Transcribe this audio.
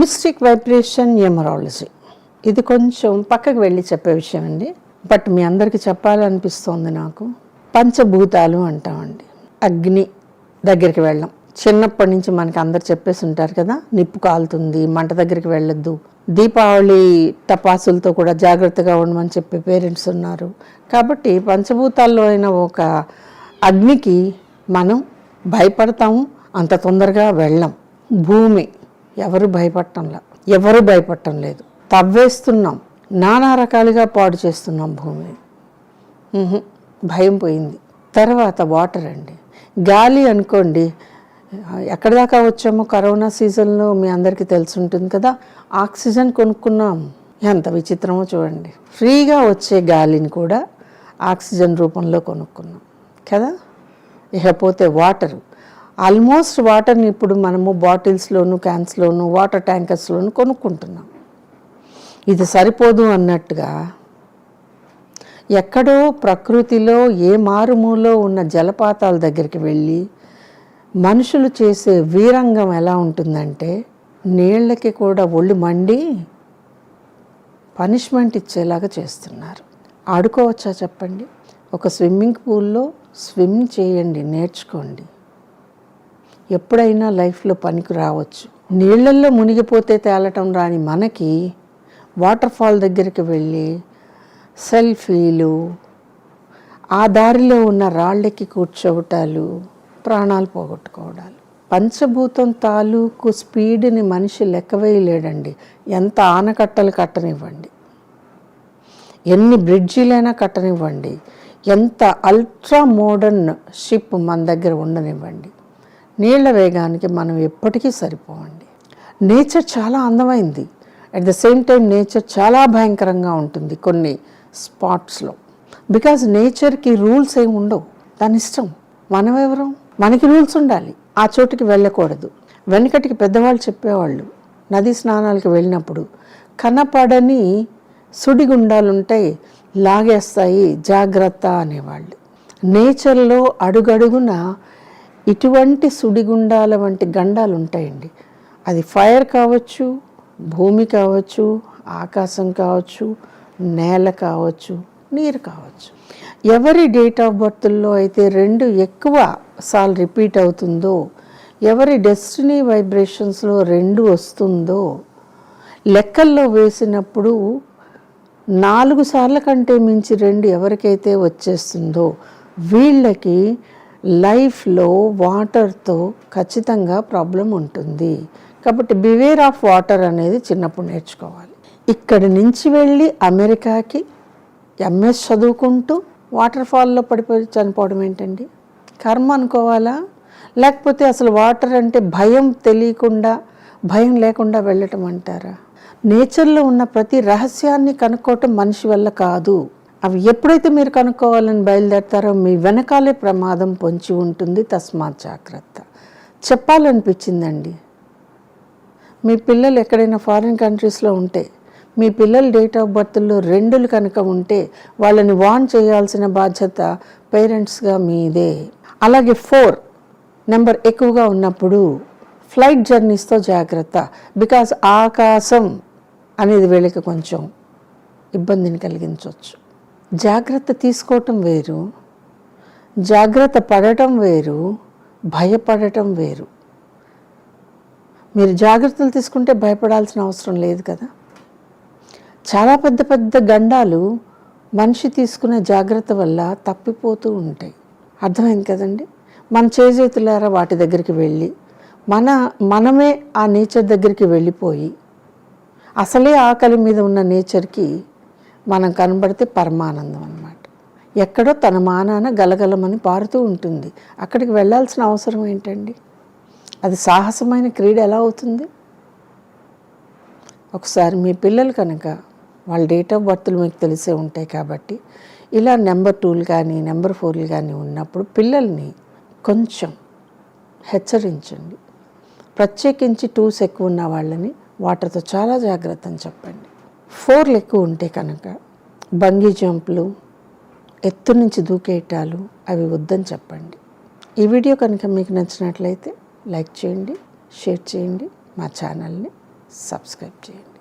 Mystic vibration numerology ఇది కొంచెం పక్కకు వెళ్ళి చెప్పే విషయం అండి బట్ మీ అందరికీ చెప్పాలనిపిస్తోంది నాకు. పంచభూతాలు అంటామండి. అగ్ని దగ్గరికి వెళ్ళం. చిన్నప్పటి నుంచి మనకి అందరు చెప్పేసి ఉంటారు కదా నిప్పు కాలుతుంది మంట దగ్గరికి వెళ్ళొద్దు. దీపావళి టపాసులతో కూడా జాగ్రత్తగా ఉండమని చెప్పే పేరెంట్స్ ఉన్నారు. కాబట్టి పంచభూతాల్లో అయిన ఒక అగ్నికి మనం భయపడతాము అంత తొందరగా వెళ్ళం. భూమి ఎవరు భయపడటంలా. ఎవరు భయపడటం లేదు. తవ్వేస్తున్నాం. నానా రకాలుగా పాడు చేస్తున్నాం భూమిని. భయం పోయింది. తర్వాత వాటర్ అండి. గాలి అనుకోండి ఎక్కడి దాకా వచ్చామో కరోనా సీజన్లో మీ అందరికీ తెలిసి ఉంటుంది కదా ఆక్సిజన్ కొనుక్కున్నాం. ఎంత విచిత్రమో చూడండి. ఫ్రీగా వచ్చే గాలిని కూడా ఆక్సిజన్ రూపంలో కొనుక్కున్నాం. కదా? ఇకపోతే వాటరు. ఆల్మోస్ట్ వాటర్ని ఇప్పుడు మనము బాటిల్స్లోను క్యాన్స్లోను వాటర్ ట్యాంకర్స్లోను కొనుక్కుంటున్నాం. ఇది సరిపోదు అన్నట్టుగా ఎక్కడో ప్రకృతిలో ఏ మారుమూలో ఉన్న జలపాతాల దగ్గరికి వెళ్ళి మనుషులు చేసే వీరంగం ఎలా ఉంటుందంటే నీళ్ళకి కూడా ఒళ్ళు మండి పనిష్మెంట్ ఇచ్చేలాగా చేస్తున్నారు. ఆడుకోవచ్చా చెప్పండి? ఒక స్విమ్మింగ్ పూల్లో స్విమ్ చేయండి నేర్చుకోండి. ఎప్పుడైనా లైఫ్లో పనికి రావచ్చు. నీళ్ళల్లో మునిగిపోతే తేలటం రాని మనకి వాటర్ ఫాల్ దగ్గరికి వెళ్ళి సెల్ఫీలు ఆ దారిలో ఉన్న రాళ్ళకి కూర్చోవటాలు ప్రాణాలు పోగొట్టుకోవడాలు. పంచభూతం తాలూకు స్పీడ్ని మనిషి లెక్కవేయలేడండి ఎంత ఆనకట్టలు కట్టనివ్వండి. ఎన్ని బ్రిడ్జీలైనా కట్టనివ్వండి. ఎంత అల్ట్రా మోడర్న్ షిప్ మన దగ్గర ఉండనివ్వండి. నీళ్ళ వేగానికి మనం ఎప్పటికీ సరిపోవండి. నేచర్ చాలా అందమైంది. At the same time nature చాలా భయంకరంగా ఉంటుంది కొన్ని స్పాట్స్లో బికాజ్ నేచర్కి రూల్స్ ఏమి ఉండవు. దాని ఇష్టం. మనం ఎవరం? మనకి రూల్స్ ఉండాలి. ఆ చోటుకి వెళ్ళకూడదు. వెనకటికి పెద్దవాళ్ళు చెప్పేవాళ్ళు నదీ స్నానాలకు వెళ్ళినప్పుడు కనపడని సుడిగుండాలుంటాయి లాగేస్తాయి జాగ్రత్త అనేవాళ్ళు. నేచర్లో అడుగడుగున ఇటువంటి సుడిగుండాల వంటి గండాలు ఉంటాయండి అది ఫైర్ కావచ్చు భూమి కావచ్చు ఆకాశం కావచ్చు నేల కావచ్చు నీరు కావచ్చు. ఎవరి డేట్ ఆఫ్ బర్త్లో అయితే రెండు ఎక్కువ సార్లు రిపీట్ అవుతుందో ఎవరి డెస్టినీ వైబ్రేషన్స్లో రెండు వస్తుందో లెక్కల్లో వేసినప్పుడు నాలుగు సార్ల కంటే మించి రెండు ఎవరికైతే వచ్చేస్తుందో వీళ్ళకి లైఫ్లో వాటర్తో ఖచ్చితంగా ప్రాబ్లం ఉంటుంది. కాబట్టి బివేర్ ఆఫ్ వాటర్ అనేది చిన్నప్పుడు నేర్చుకోవాలి. ఇక్కడి నుంచి వెళ్ళి అమెరికాకి ఎంఎస్ చదువుకుంటూ వాటర్ ఫాల్లో పడిపోయి చనిపోవడం ఏంటండి? కర్మ అనుకోవాలా? లేకపోతే అసలు వాటర్ అంటే భయం తెలియకుండా భయం లేకుండా వెళ్ళటం అంటారా? నేచర్లో ఉన్న ప్రతి రహస్యాన్ని కనుక్కోవటం మనిషి వల్ల కాదు. అవి ఎప్పుడైతే మీరు కనుక్కోవాలని బయలుదేరతారో మీ వెనకాలే ప్రమాదం పొంచి ఉంటుంది తస్మాత్ జాగ్రత్త. చెప్పాలనిపించిందండి. మీ పిల్లలు ఎక్కడైనా ఫారిన్ కంట్రీస్లో ఉంటే మీ పిల్లల డేట్ ఆఫ్ బర్త్లో రెండులు కనుక ఉంటే వాళ్ళని వాన్ చేయాల్సిన బాధ్యత పేరెంట్స్గా మీదే. అలాగే ఫోర్ నెంబర్ ఎక్కువగా ఉన్నప్పుడు ఫ్లైట్ జర్నీస్తో జాగ్రత్త. బికాజ్ ఆకాశం అనేది వీళ్ళకి కొంచెం ఇబ్బందిని కలిగించవచ్చు జాగ్రత్త తీసుకోవటం వేరు జాగ్రత్త పడటం వేరు భయపడటం వేరు. మీరు జాగ్రత్తలు తీసుకుంటే భయపడాల్సిన అవసరం లేదు కదా. చాలా పెద్ద పెద్ద గండాలు మనిషి తీసుకునే జాగ్రత్త వల్ల తప్పిపోతూ ఉంటాయి. అర్థమైంది కదండి? మన చేజేతులారా వాటి దగ్గరికి వెళ్ళి మన మనమే ఆ నేచర్ దగ్గరికి వెళ్ళిపోయి అసలే ఆకలి మీద ఉన్న నేచర్కి మనం కనబడితే పరమానందం అన్నమాట. ఎక్కడో తన మానాన గలగలమని పారుతూ ఉంటుంది. అక్కడికి వెళ్ళాల్సిన అవసరం ఏంటండి? అది సాహసమైన క్రీడ ఎలా అవుతుంది? ఒకసారి మీ పిల్లలు కనుక వాళ్ళ డేట్ ఆఫ్ బర్త్లు మీకు తెలిసే ఉంటాయి కాబట్టి ఇలా నెంబర్ టూలు కానీ నెంబర్ ఫోర్లు కానీ ఉన్నప్పుడు పిల్లల్ని కొంచెం హెచ్చరించండి. ప్రత్యేకించి టూస్ ఎక్కువ ఉన్న వాళ్ళని వాటర్తో చాలా జాగ్రత్త అని చెప్పండి. ఫోర్లు ఎక్కువ ఉంటే కనుక. బంగీ జంప్లు ఎత్తు నుంచి దూకేయటాలు అవి వద్దని చెప్పండి. ఈ వీడియో కనుక మీకు నచ్చినట్లయితే లైక్ చేయండి షేర్ చేయండి మా ఛానల్ని సబ్స్క్రైబ్ చేయండి.